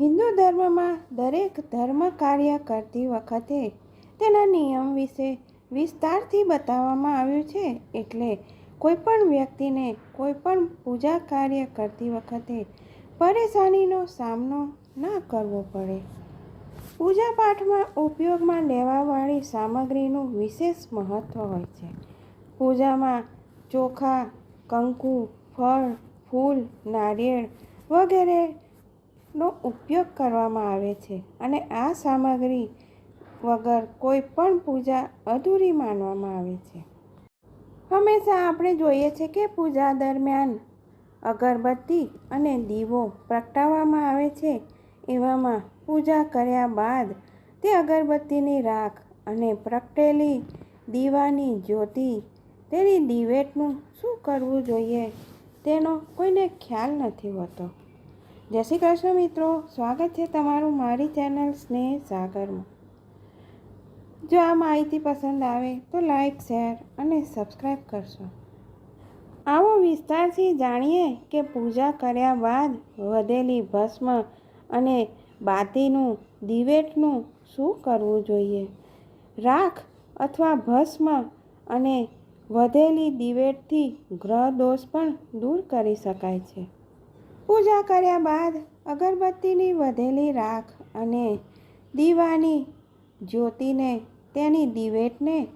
હિન્દુ ધર્મમાં દરેક ધર્મ કાર્ય કરતી વખતે તેના નિયમ વિશે વિસ્તારથી બતાવવામાં આવ્યું છે. એટલે કોઈપણ વ્યક્તિને કોઈપણ પૂજા કાર્ય કરતી વખતે પરેશાનીનો સામનો ના કરવો પડે. પૂજા પાઠમાં ઉપયોગમાં લેવાવાળી સામગ્રીનું વિશેષ મહત્ત્વ હોય છે. પૂજામાં ચોખા, કંકુ, ફળ, ફૂલ, નારિયેળ વગેરેનો ઉપયોગ કરવામાં આવે છે અને આ સામગ્રી વગર કોઈ પણ પૂજા અધૂરી માનવામાં આવે છે. હંમેશા આપણે જોઈએ છે કે પૂજા દરમિયાન અગરબત્તી અને દીવો પ્રગટાવવામાં આવે છે. એવામાં પૂજા કર્યા બાદ તે અગરબત્તીની રાખ અને પ્રગટેલી દીવાની જ્યોતિ, તેની દિવેટનું શું કરવું જોઈએ, તેનો કોઈને ખ્યાલ નથી હોતો. જય શ્રી કૃષ્ણ મિત્રો, સ્વાગત છે તમારું મારી ચેનલ સ્નેહ સાગરમાં. જો આ માહિતી પસંદ આવે તો લાઈક, શેર અને સબસ્ક્રાઈબ કરશો. આવો વિસ્તારથી જાણીએ કે પૂજા કર્યા બાદ વધેલી ભસ્મ અને બાતીનું, દિવેટનું શું કરવું જોઈએ? રાખ અથવા ભસ્મ અને વધેલી દિવેટથી ગ્રહ દોષ પણ દૂર કરી શકાય છે. પૂજા કર્યા બાદ અગરબત્તીની વધેલી રાખ અને દીવાની જ્યોતિને તેની દિવેટને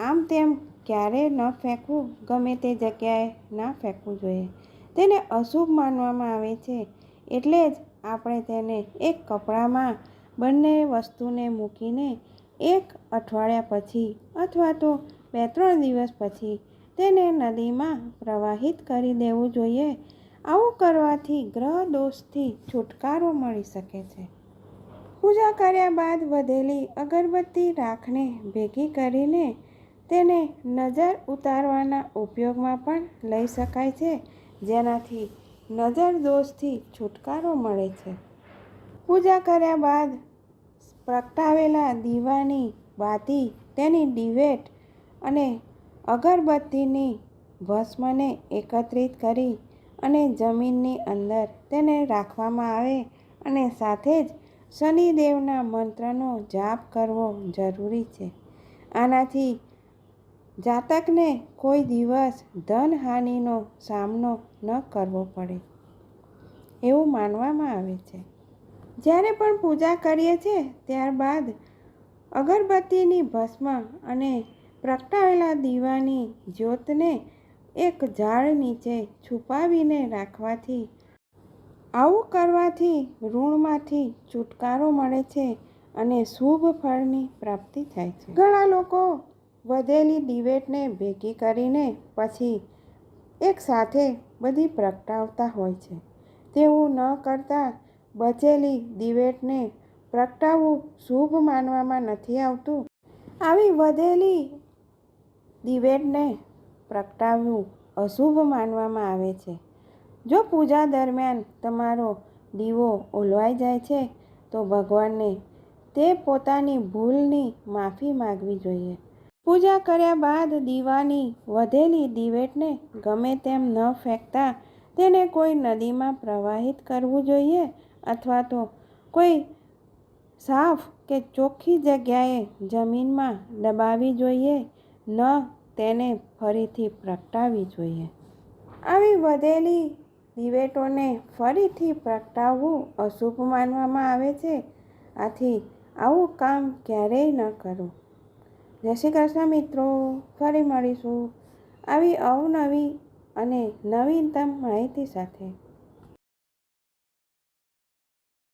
આમ તેમ ક્યારે ન ફેંકવું, ગમે તે જગ્યાએ ના ફેંકવું જોઈએ. તેને અશુભ માનવામાં આવે છે. એટલે જ આપણે તેને એક કપડામાં બંને વસ્તુને મૂકીને એક અઠવાડિયા પછી અથવા તો બે ત્રણ દિવસ પછી તેને નદીમાં પ્રવાહિત કરી દેવું જોઈએ. આવું કરવાથી ગ્રહ દોષથી છુટકારો મળી શકે છે. પૂજા કર્યા બાદ વધેલી અગરબત્તી રાખને ભેગી કરીને તેને નજર ઉતારવાના ઉપયોગમાં પણ લઈ શકાય છે, જેનાથી નજર દોષથી છુટકારો મળે છે. પૂજા કર્યા બાદ પ્રગટાવેલા દીવાની બાતી તેની ડિવેટ અને અગરબત્તીની ભસ્મને એકત્રિત કરી અને જમીનની અંદર તેને રાખવામાં આવે અને સાથે જ શનિદેવના મંત્રનો જાપ કરવો જરૂરી છે. આનાથી જાતકને કોઈ દિવસ ધનહાનિનો સામનો ન કરવો પડે, એવું માનવામાં આવે છે. જ્યારે પણ પૂજા કરીએ છીએ, ત્યારબાદ અગરબત્તીની ભસ્મ અને પ્રગટાવેલા દીવાની જ્યોતને એક ઝાડ નીચે છુપાવીને રાખવાથી, આવું કરવાથી ઋણમાંથી છુટકારો મળે છે અને શુભ ફળની પ્રાપ્તિ થાય છે. ઘણા લોકો વધેલી દિવેટને ભેગી કરીને પછી એકસાથે બધી પ્રગટાવતા હોય છે. તેવું ન કરતાં બચેલી દિવેટને પ્રગટાવવું શુભ માનવામાં નથી આવતું. આવી વધેલી દિવેટને પ્રગટાવવું અશુભ માનવામાં આવે છે. જો પૂજા દરમિયાન તમારો દીવો ઓલવાઈ જાય છે, તો ભગવાનને તે પોતાની ભૂલની માફી માગવી જોઈએ. પૂજા કર્યા બાદ દીવાની વધેલી દિવેટને ગમે તેમ ન ફેંકતા તેને કોઈ નદીમાં પ્રવાહિત કરવું જોઈએ અથવા તો કોઈ સાફ કે ચોખ્ખી જગ્યાએ જમીનમાં દબાવી જોઈએ. ન તેને ફરીથી પ્રગટાવી જોઈએ. આવી વધેલી દિવેટોને ફરીથી પ્રગટાવવું અશુભ માનવામાં આવે છે. આથી આવું કામ ક્યારેય ન કરવું જય શ્રી કૃષ્ણ મિત્રો, ફરી મળીશું આવી અવનવી અને નવીનતમ માહિતી સાથે.